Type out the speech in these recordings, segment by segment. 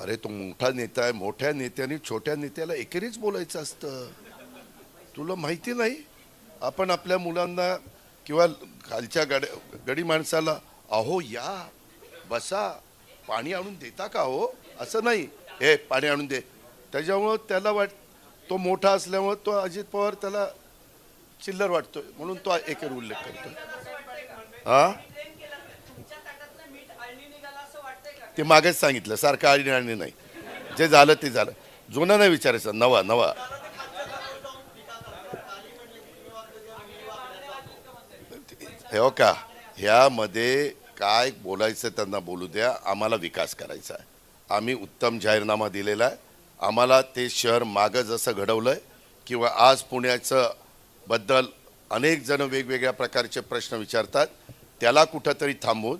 अरे तो मोठा नेता आहे मोठ्या नेत्याने छोट्या नेत्याला एकेरीच बोलायचं असतं. तुला माहिती नाही? आपण आपल्या मुलांना किंवा खालच्या गाड्या गडी माणसाला अहो या बसा पाणी आणून देता का हो? असं नाही. हे पाणी आणून दे. त्याच्यामुळं त्याला वाट तो मोठा असल्यामुळं तो अजित पवार त्याला चिल्लर वाटतोय. म्हणून तो एकेर उल्लेख करतो हां? ते मागेच सांगितलं सारखं आणि आणि नाही. जे झालं ते झालं. जुनं नाही विचारायचं नवा नवा. हो का ह्यामध्ये काय बोलायचं त्यांना बोलू द्या आम्हाला विकास करायचा आहे. आम्ही उत्तम जाहीरनामा दिलेला आहे. आम्हाला ते शहर मागं जसं घडवलं आहे किंवा आज पुण्याचं बद्दल अनेक जण वेगवेगळ्या प्रकारचे प्रश्न विचारतात त्याला कुठंतरी थांबून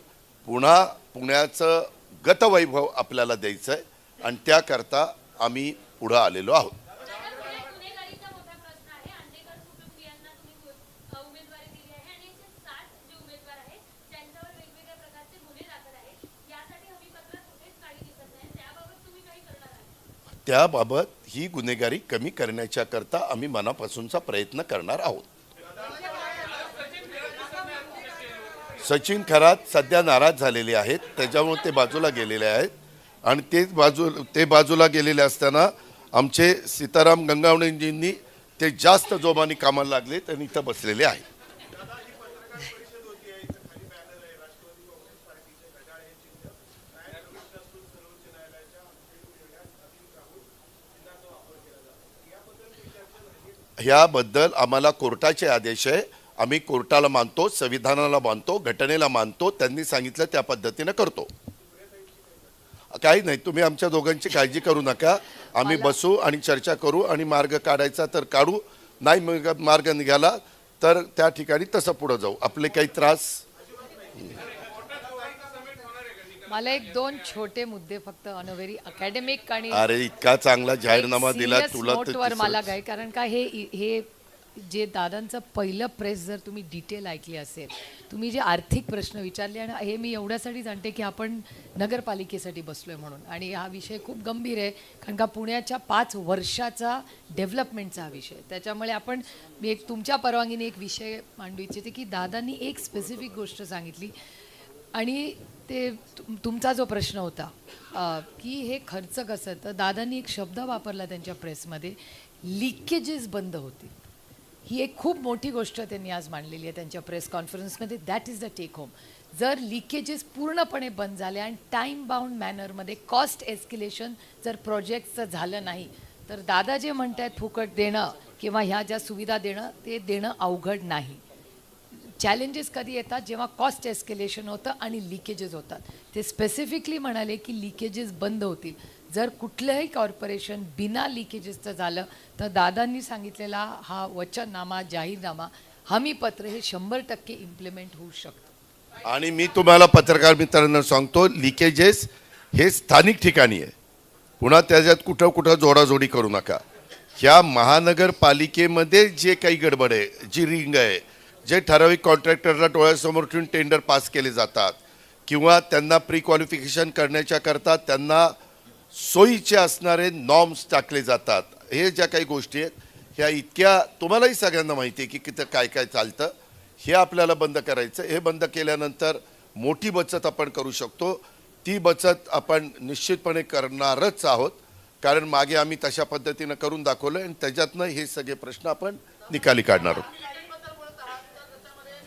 पुन्हा पुण्याचं गतवैभव आपल्याला द्यायचं आहे आणि त्याकरता आम्ही पुढं आलेलो आहोत. त्याबाबत ही गुन्हेगारी कमी करण्याच्या करता आम्ही मनापासूनचा प्रयत्न करणार आहोत. सचिन खरात सध्या नाराज झालेले आहेत. त्याच्यामुळे ते बाजूला गेलेले आहेत. आणि तेच बाजू ते बाजूला गेलेले असताना आमचे सीताराम गंगावणेजींनी ते जास्त जोमाने कामाला लागले त्यांनी इथं बसलेले आहेत. ह्याबद्दल आम्हाला कोर्टाचे आदेश आहे. आम्ही कोर्टाला मानतो संविधानाला मानतो घटनेला मानतो त्यांनी सांगितलं त्या पद्धतीनं करतो. काही नाही तुम्ही आमच्या दोघांची काळजी करू नका. आम्ही बसू आणि चर्चा करू आणि मार्ग काढायचा तर काढू. नाही मार्ग निघाला तर त्या ठिकाणी तसं पुढं जाऊ. आपले काही त्रास मला एक दोन छोटे मुद्दे फक्त अनव्हेरी अकॅडमिक आणि अरे इतका चांगला जाहीरनामा दिला तुला मला काय कारण का हे हे जे दादांचं पहिलं प्रेस जर तुम्ही डिटेल ऐकली असेल तुम्ही जे आर्थिक प्रश्न विचारले आणि हे मी एवढ्यासाठी जाणते की आपण नगरपालिकेसाठी बसलो आहे म्हणून. आणि हा विषय खूप गंभीर आहे कारण का पुण्याच्या पाच वर्षाचा डेव्हलपमेंटचा हा विषय त्याच्यामुळे आपण मी एक तुमच्या परवानगीने एक विषय मांडू इच्छिते की दादांनी एक स्पेसिफिक गोष्ट सांगितली. आणि ते तुमचा जो प्रश्न होता की हे खर्च कसं तर दादांनी एक शब्द वापरला त्यांच्या प्रेसमध्ये लिकेजेस बंद होतील. ही एक खूप मोठी गोष्ट त्यांनी आज मांडलेली आहे त्यांच्या प्रेस कॉन्फरन्समध्ये that is the take home जर लिकेजेस पूर्णपणे बंद झाले आणि टाईम बाउंड मॅनरमध्ये कॉस्ट एस्किलेशन जर प्रोजेक्टचं झालं नाही तर दादा जे म्हणत आहेत फुकट देणं किंवा ह्या ज्या सुविधा देणं ते देणं अवघड नाही. चॅलेंजेस कधी येतात? जेव्हा कॉस्ट एस्केलेशन होतं आणि लिकेजेस होतात. ते स्पेसिफिकली म्हणाले की लिकेजेस बंद होतील. जर कुठलंही कॉर्पोरेशन बिना लिकेजेसचं झालं तर दादांनी सांगितलेला हा वचननामा जाहीरनामा हमीपत्र हे शंभर टक्के इम्प्लिमेंट होऊ शकतं. आणि मी तुम्हाला पत्रकार मित्रांना सांगतो लिकेजेस हे स्थानिक ठिकाणी आहे. पुन्हा त्याच्यात कुठं कुठं जोडाजोडी करू नका. ह्या महानगरपालिकेमध्ये जे काही गडबड आहे जी रिंग आहे जे ठराविक कॉन्ट्रॅक्टरला डोळ्यासमोर ठेवून टेंडर पास केले जातात किंवा त्यांना प्री क्वालिफिकेशन करण्याच्या करता त्यांना सोयीचे असणारे नॉर्म्स टाकले जातात. हे ज्या काही गोष्टी आहेत ह्या इतक्या तुम्हालाही सगळ्यांना माहिती आहे की किती काय काय चालतं. हे आपल्याला बंद करायचं. हे बंद केल्यानंतर मोठी बचत आपण करू शकतो. ती बचत आपण निश्चितपणे करणारच आहोत. कारण मागे आम्ही तशा पद्धतीनं करून दाखवलं आणि त्याच्यातनं हे सगळे प्रश्न आपण निकाली काढणार आहोत.